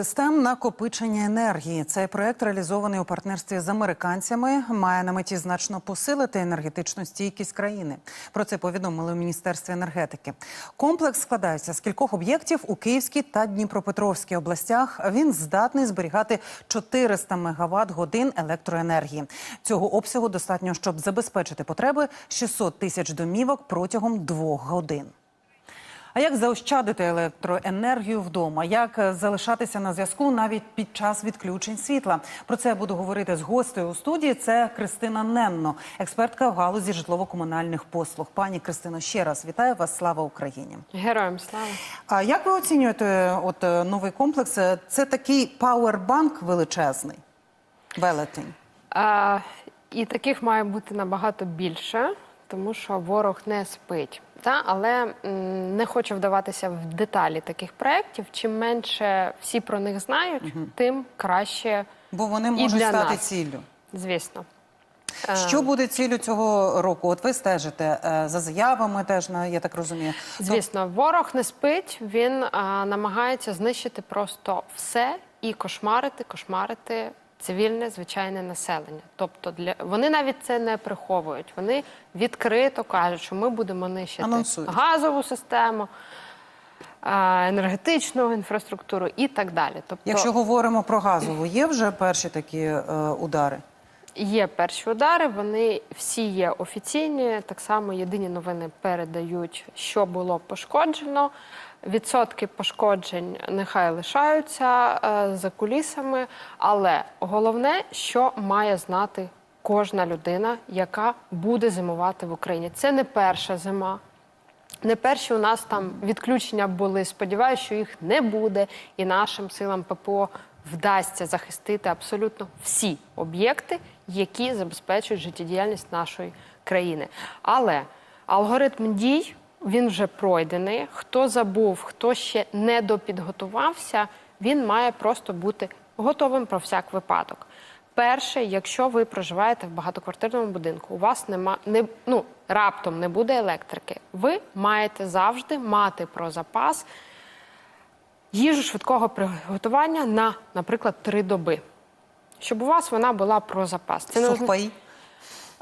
Систем накопичення енергії. Цей проект, реалізований у партнерстві з американцями, має на меті значно посилити енергетичну стійкість країни. Про це повідомили у міністерстві енергетики. Комплекс складається з кількох об'єктів у Київській та Дніпропетровській областях. Він здатний зберігати 400 мегаватт годин електроенергії. Цього обсягу достатньо, щоб забезпечити потреби 600 тисяч домівок протягом двох годин. А як заощадити електроенергію вдома? Як е, залишатися на зв'язку навіть під час відключень світла? Про це я буду говорити з гостею у студії. Це Кристина Ненно, експертка в галузі житлово-комунальних послуг. Пані Кристино, ще раз вітаю вас. Слава Україні! Героям слава. А як ви оцінюєте от е, новий комплекс? Е, Це такий пауербанк величезний, велетень. А, і таких має бути набагато більше, тому що ворог не спить. Та? Але м, не хочу вдаватися в деталі таких проєктів. Чим менше всі про них знають, тим краще, Бо вони можуть для стати нас. ціллю. звісно. Що буде ціллю цього року? От ви стежите е, за заявами, теж на я так розумію. Звісно, ворог не спить, він а, намагається знищити просто все і кошмарити, кошмарити цивільне звичайне населення. Тобто для вони навіть це не приховують. Вони відкрито кажуть, що ми будемо нищити Анонсують. газову систему, енергетичну інфраструктуру і так далі. Тобто, Якщо говоримо про газову, є вже перші такі е, удари? Є перші удари, вони всі є офіційні. Так само єдині новини передають, що було пошкоджено. Відсотки пошкоджень нехай лишаються е, за кулісами, але головне, що має знати кожна людина, яка буде зимувати в Україні. Це не перша зима. Не перші у нас там відключення були. Сподіваюся, що їх не буде, і нашим силам ППО вдасться захистити абсолютно всі об'єкти, які забезпечують життєдіяльність нашої країни. Але алгоритм дій він вже пройдений. Хто забув, хто ще не допідготувався, він має просто бути готовим про всяк випадок. Перше, якщо ви проживаєте в багатоквартирному будинку, у вас нема не ну раптом не буде електрики. Ви маєте завжди мати про запас їжу швидкого приготування на, наприклад, три доби. Щоб у вас вона була про запас. Це не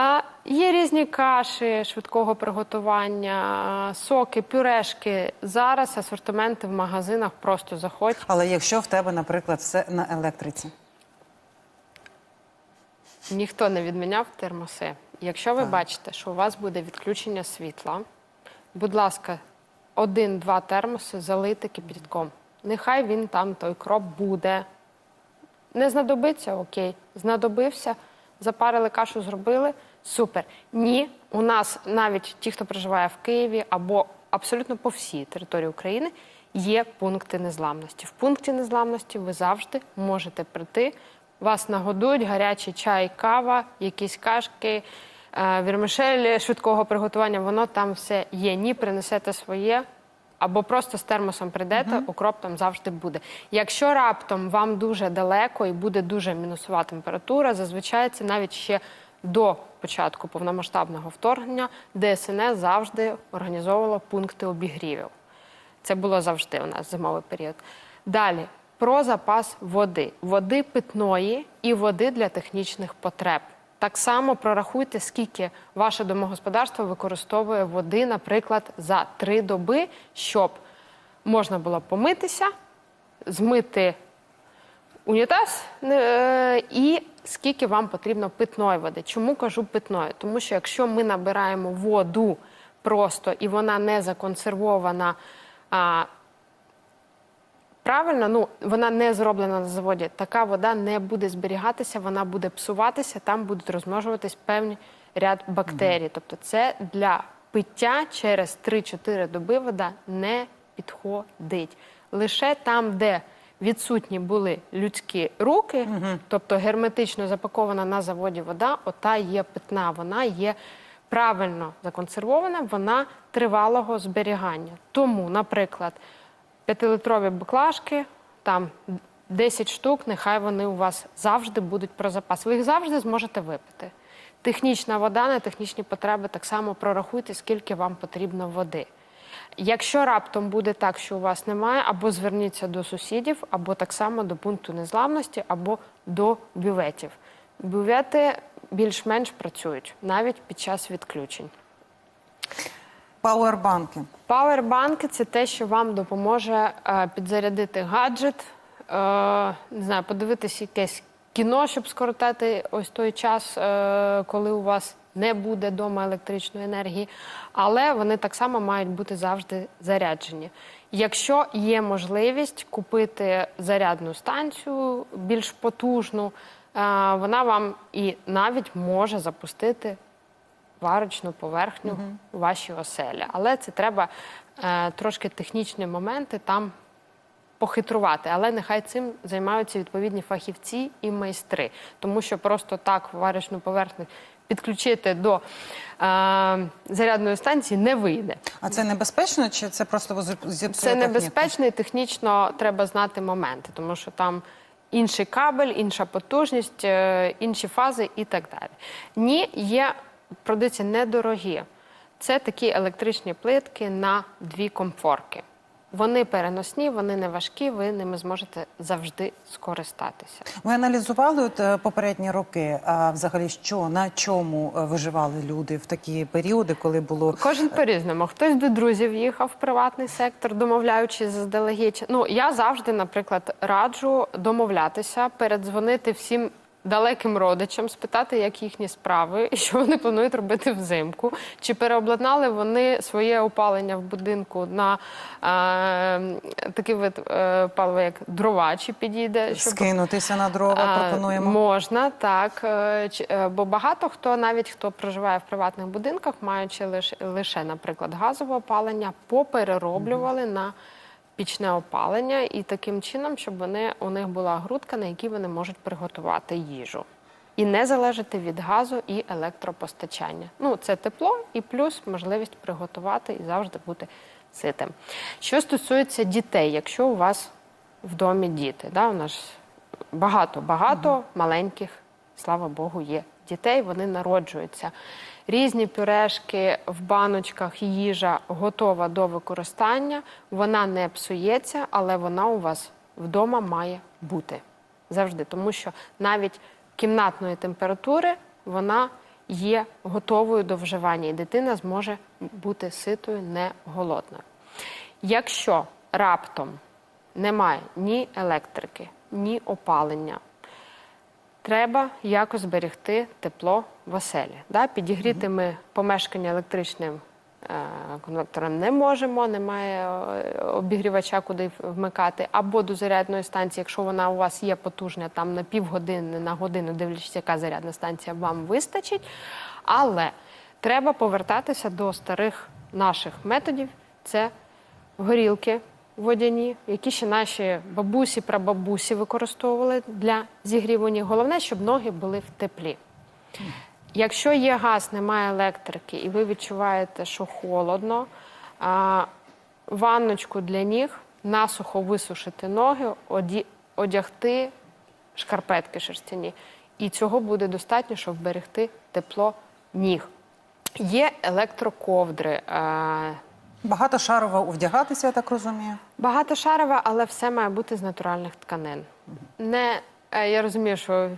а, є різні каші швидкого приготування, соки, пюрешки. Зараз асортименти в магазинах просто заходь. Але якщо в тебе, наприклад, все на електриці, Ніхто не відміняв термоси. Якщо ви бачите, що у вас буде відключення світла, будь ласка, один-два термоси залийте кипятком. Нехай він там той кроп буде. Не знадобиться, окей. Знадобився, запарили кашу, зробили. Супер. Ні, у нас навіть ті, хто проживає в Києві або абсолютно по всій території України, є пункти незламності. В пункті незламності ви завжди можете прийти. Вас нагодують гарячий чай, кава, якісь кашки, е, вірмишель швидкого приготування. Воно там все є. Ні, принесете своє. Або просто з термосом прийдете, укроп там завжди буде. Якщо раптом вам дуже далеко і буде дуже мінусова температура, зазвичай це навіть ще до початку повномасштабного вторгнення ДСНС завжди організовувало пункти обігрівів. Це було завжди у нас зимовий період. Далі про запас води, води питної і води для технічних потреб. Так само прорахуйте, скільки ваше домогосподарство використовує води, наприклад, за три доби, щоб можна було помитися, змити унітаз е, і скільки вам потрібно питної води. Чому кажу питної? Тому що якщо ми набираємо воду просто і вона не законсервована. Правильно, ну вона не зроблена на заводі. Така вода не буде зберігатися, вона буде псуватися, там будуть розмножуватись певний ряд бактерій. Тобто, це для пиття через 3-4 доби вода не підходить. Лише там, де відсутні були людські руки, тобто герметично запакована на заводі вода, ота є питна, вона є правильно законсервована, вона тривалого зберігання. Тому, наприклад, п'ятилитрові баклажки, там 10 штук, нехай вони у вас завжди будуть про запас. Ви їх завжди зможете випити. Технічна вода на технічні потреби так само прорахуйте, скільки вам потрібно води. Якщо раптом буде так, що у вас немає, або зверніться до сусідів, або так само до пункту незламності, або до бюветів. Бювети більш-менш працюють навіть під час відключень. Пауербанки. Пауербанки це те, що вам допоможе е, підзарядити гаджет, е, не знаю, подивитись якесь кіно, щоб скоротати ось той час, е, коли у вас не буде вдома електричної енергії, але вони так само мають бути завжди заряджені. Якщо є можливість купити зарядну станцію більш потужну, е, вона вам і навіть може запустити варочну поверхню у вашій оселі. Але це треба е, трошки технічні моменти там похитрувати. Але нехай цим займаються відповідні фахівці і майстри. Тому що просто так варочну поверхню підключити до е, зарядної станції не вийде. А це небезпечно чи це просто зіп- зіпсує Це небезпечно і технічно треба знати моменти, тому що там інший кабель, інша потужність, е, інші фази і так далі. Ні, є продаються недорогі. Це такі електричні плитки на дві комфорки. Вони переносні, вони не важкі, ви ними зможете завжди скористатися. Ви аналізували от, е, попередні роки, а взагалі що на чому е, виживали люди в такі періоди, коли було Кожен по-різному. Хтось до друзів їхав в приватний сектор, домовляючись заздалегідь. Ну я завжди, наприклад, раджу домовлятися, передзвонити всім. Далеким родичам спитати, як їхні справи і що вони планують робити взимку, чи переобладнали вони своє опалення в будинку на е, такий вид е, палива, як дрова, чи підійде, щоб скинутися на дрова, а, пропонуємо. Можна, так. Е, чи- е, Бо багато хто, навіть хто проживає в приватних будинках, маючи лише, лише наприклад, газове опалення, поперероблювали на пічне опалення і таким чином, щоб вони, у них була грудка, на якій вони можуть приготувати їжу. І не залежати від газу і електропостачання. Ну, це тепло і плюс можливість приготувати і завжди бути ситим. Що стосується дітей, якщо у вас в домі діти, да, у нас багато-багато маленьких, слава Богу, є дітей, вони народжуються. Різні пюрешки в баночках, їжа готова до використання, вона не псується, але вона у вас вдома має бути завжди, тому що навіть кімнатної температури вона є готовою до вживання, і дитина зможе бути ситою, не голодною. Якщо раптом немає ні електрики, ні опалення, треба якось зберегти тепло в оселі. Да? Підігріти ми помешкання електричним е, конвектором не можемо, немає е, обігрівача, куди вмикати, або до зарядної станції, якщо вона у вас є потужна, там на півгодини, на годину, дивлячись, яка зарядна станція вам вистачить. Але треба повертатися до старих наших методів. Це горілки водяні, які ще наші бабусі, прабабусі використовували для зігрівання. Головне, щоб ноги були в теплі. Якщо є газ, немає електрики, і ви відчуваєте, що холодно, ванночку для ніг, насухо висушити ноги, одягти шкарпетки шерстяні. І цього буде достатньо, щоб вберегти тепло ніг. Є електроковдри. Е, Багатошарово вдягатися, я так розумію. Багатошарове, але все має бути з натуральних тканин. Не, е, я розумію, що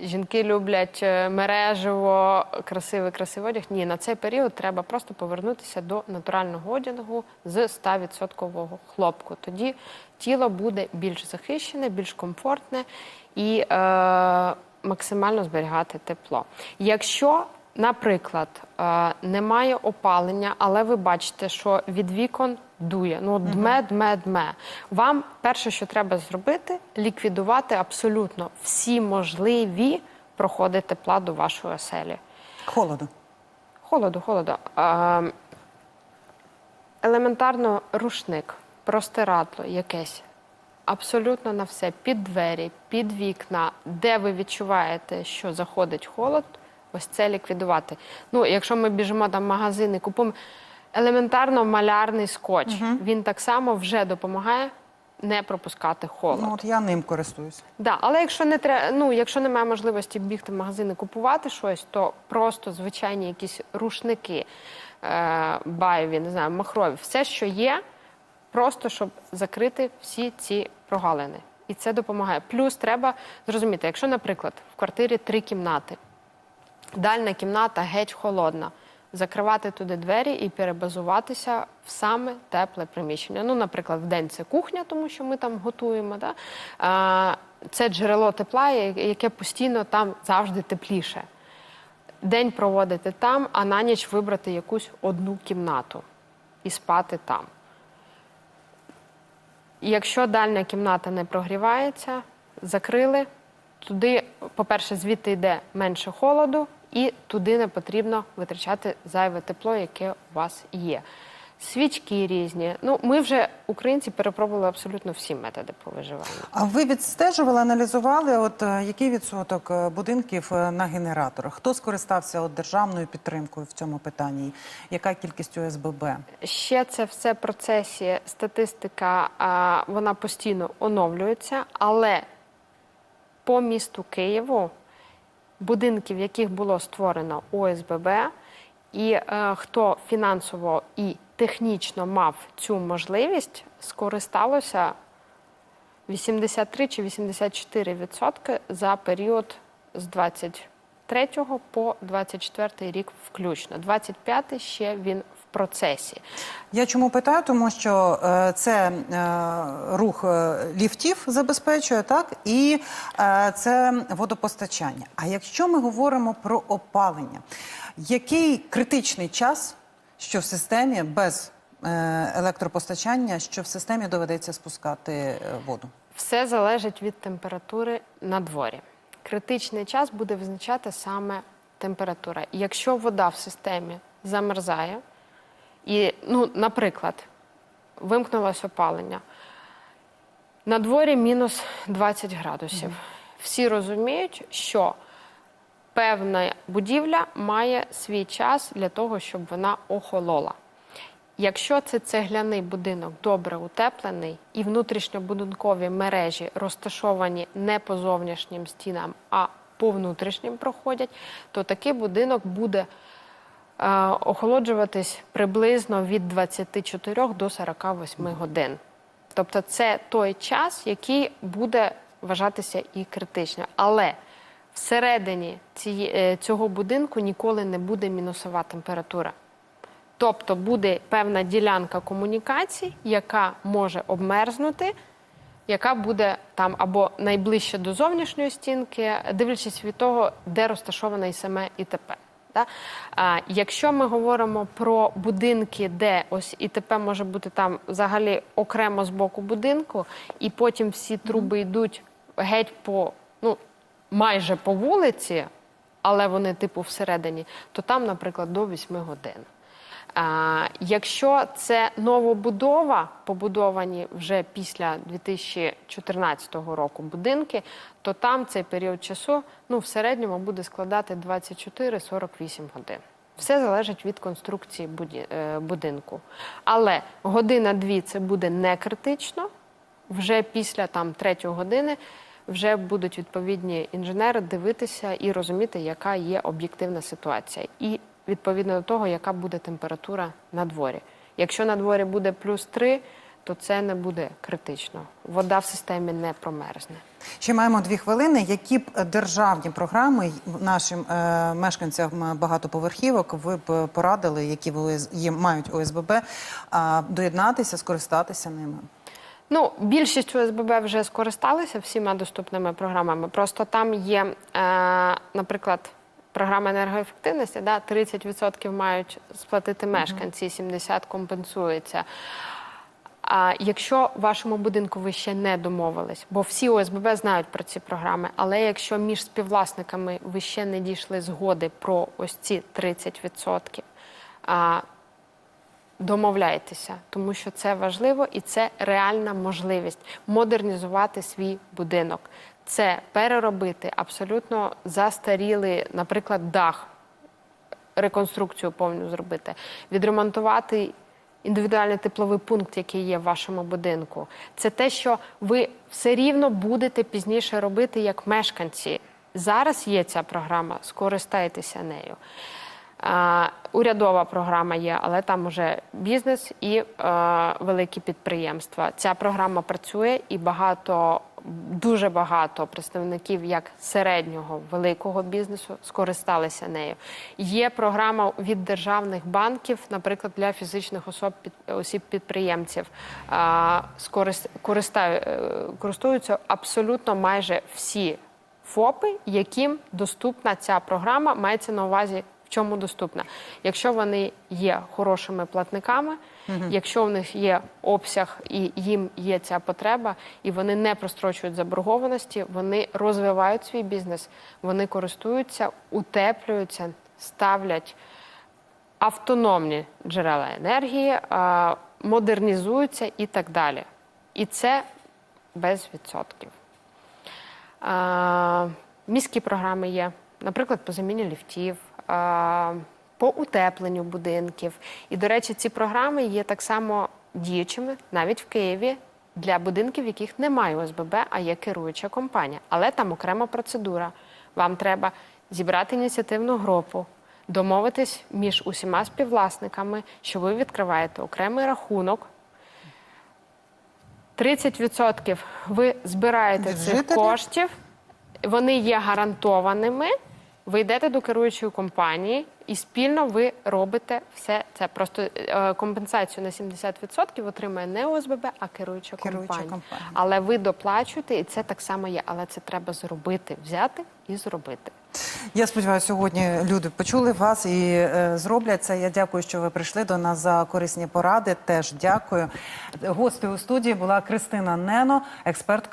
жінки люблять е, мережево, красивий, красивий одяг. Ні, на цей період треба просто повернутися до натурального одягу з 100% хлопку. Тоді тіло буде більш захищене, більш комфортне і е, максимально зберігати тепло. Якщо Наприклад, е, немає опалення, але ви бачите, що від вікон дує. Ну, дме, дме, дме. Вам перше, що треба зробити, ліквідувати абсолютно всі можливі проходи тепла до вашої оселі. Холоду. Холоду, холоду. Е, елементарно рушник, простирадло якесь. Абсолютно на все. Під двері, під вікна, де ви відчуваєте, що заходить холод, ось це ліквідувати. Ну, якщо ми біжимо там в магазин і купуємо елементарно малярний скотч, він так само вже допомагає не пропускати холод. Ну от я ним користуюсь. Да, але якщо не тре, ну, якщо немає можливості бігти в магазин і купувати щось, то просто звичайні якісь рушники, е, баєві, не знаю, махрові, все, що є, просто щоб закрити всі ці прогалини. І це допомагає. Плюс треба зрозуміти, якщо, наприклад, в квартирі три кімнати, дальня кімната геть холодна. Закривати туди двері і перебазуватися в саме тепле приміщення. Ну, наприклад, в день це кухня, тому що ми там готуємо. Да? А, це джерело тепла, яке постійно там завжди тепліше. День проводити там, а на ніч вибрати якусь одну кімнату і спати там. Якщо дальня кімната не прогрівається, закрили, туди, по-перше, звідти йде менше холоду, і туди не потрібно витрачати зайве тепло, яке у вас є. Свічки різні. Ну, ми вже, українці, перепробували абсолютно всі методи по виживанню. А ви відстежували, аналізували, от е, який відсоток е, будинків е, на генераторах? Хто скористався от державною підтримкою в цьому питанні? Яка кількість ОСББ? Ще це все процесі. Статистика вона постійно оновлюється, але по місту Києву будинків, в яких було створено ОСББ, і е, хто фінансово і технічно мав цю можливість, скористалося 83 чи 84 відсотки за період з 23 по 24 рік включно. 25 ще він процесі. Я чому питаю? Тому що е, це е, рух е, ліфтів забезпечує, так і е, це водопостачання. А якщо ми говоримо про опалення, який критичний час, що в системі без е, електропостачання, що в системі доведеться спускати е, воду? Все залежить від температури на дворі. Критичний час буде визначати саме температура. Якщо вода в системі замерзає, і, ну, наприклад, вимкнулося опалення, на дворі мінус 20 градусів. Всі розуміють, що певна будівля має свій час для того, щоб вона охолола. Якщо це цегляний будинок добре утеплений і внутрішньобудинкові мережі розташовані не по зовнішнім стінам, а по внутрішнім проходять, то такий будинок буде охолоджуватись приблизно від 24 до 48 годин. Тобто це той час, який буде вважатися і критично. Але всередині е, цього будинку ніколи не буде мінусова температура. Тобто буде певна ділянка комунікацій, яка може обмерзнути, яка буде там або найближче до зовнішньої стінки, дивлячись від того, де розташоване і саме ІТП. Да? А, якщо ми говоримо про будинки, де ось ІТП може бути там взагалі окремо з боку будинку, і потім всі труби йдуть геть по ну майже по вулиці, але вони типу всередині, то там, наприклад, до 8 годин. Якщо це новобудова, побудовані вже після 2014 року будинки, то там цей період часу ну, в середньому буде складати 24-48 годин. Все залежить від конструкції е, будинку. Але година-дві це буде не критично. Вже після там третьої години вже будуть відповідні інженери дивитися і розуміти, яка є об'єктивна ситуація, і відповідно до того, яка буде температура на дворі. Якщо на дворі буде плюс 3, то це не буде критично. Вода в системі не промерзне. Ще маємо дві хвилини. Які б державні програми нашим е, мешканцям багатоповерхівок ви б порадили, які в ОС... є, мають ОСББ, а, доєднатися, скористатися ними? Ну, більшість ОСББ вже скористалися всіма доступними програмами. Просто там є, е, наприклад, програма енергоефективності, да, 30% мають сплатити мешканці, 70% компенсується. А якщо в вашому будинку ви ще не домовились, бо всі ОСББ знають про ці програми, але якщо між співвласниками ви ще не дійшли згоди про ось ці 30%, а, домовляйтеся, тому що це важливо і це реальна можливість модернізувати свій будинок. Це переробити абсолютно застарілий, наприклад, дах, реконструкцію повну зробити, відремонтувати індивідуальний тепловий пункт, який є в вашому будинку. Це те, що ви все рівно будете пізніше робити як мешканці. Зараз є ця програма, скористайтеся нею. Е, Урядова програма є, але там уже бізнес і е, великі підприємства. Ця програма працює і багато, дуже багато представників як середнього великого бізнесу скористалися нею. Є програма від державних банків, наприклад, для фізичних особ осіб підприємців. Е, користуються абсолютно майже всі ФОПи, яким доступна ця програма, мається на увазі, в чому доступна. Якщо вони є хорошими платниками, якщо в них є обсяг і їм є ця потреба, і вони не прострочують заборгованості, вони розвивають свій бізнес, вони користуються, утеплюються, ставлять автономні джерела енергії, модернізуються і так далі. І це без відсотків. Міські програми є, наприклад, по заміні ліфтів, по утепленню будинків. І, до речі, ці програми є так само діючими навіть в Києві для будинків, в яких немає ОСББ, а є керуюча компанія. Але там окрема процедура. Вам треба зібрати ініціативну групу, домовитись між усіма співвласниками, що ви відкриваєте окремий рахунок. 30% ви збираєте цих коштів, вони є гарантованими. Ви йдете до керуючої компанії і спільно ви робите все це. Просто е, компенсацію на 70% отримує не ОСББ, а керуюча, Керуюча компанія. компанія. Але ви доплачуєте, і це так само є. Але це треба зробити, взяти і зробити. Я сподіваюся, сьогодні люди почули вас і е, зроблять це. Я дякую, що ви прийшли до нас за корисні поради. Теж дякую. Гостею у студії була Кристина Нено, експертка.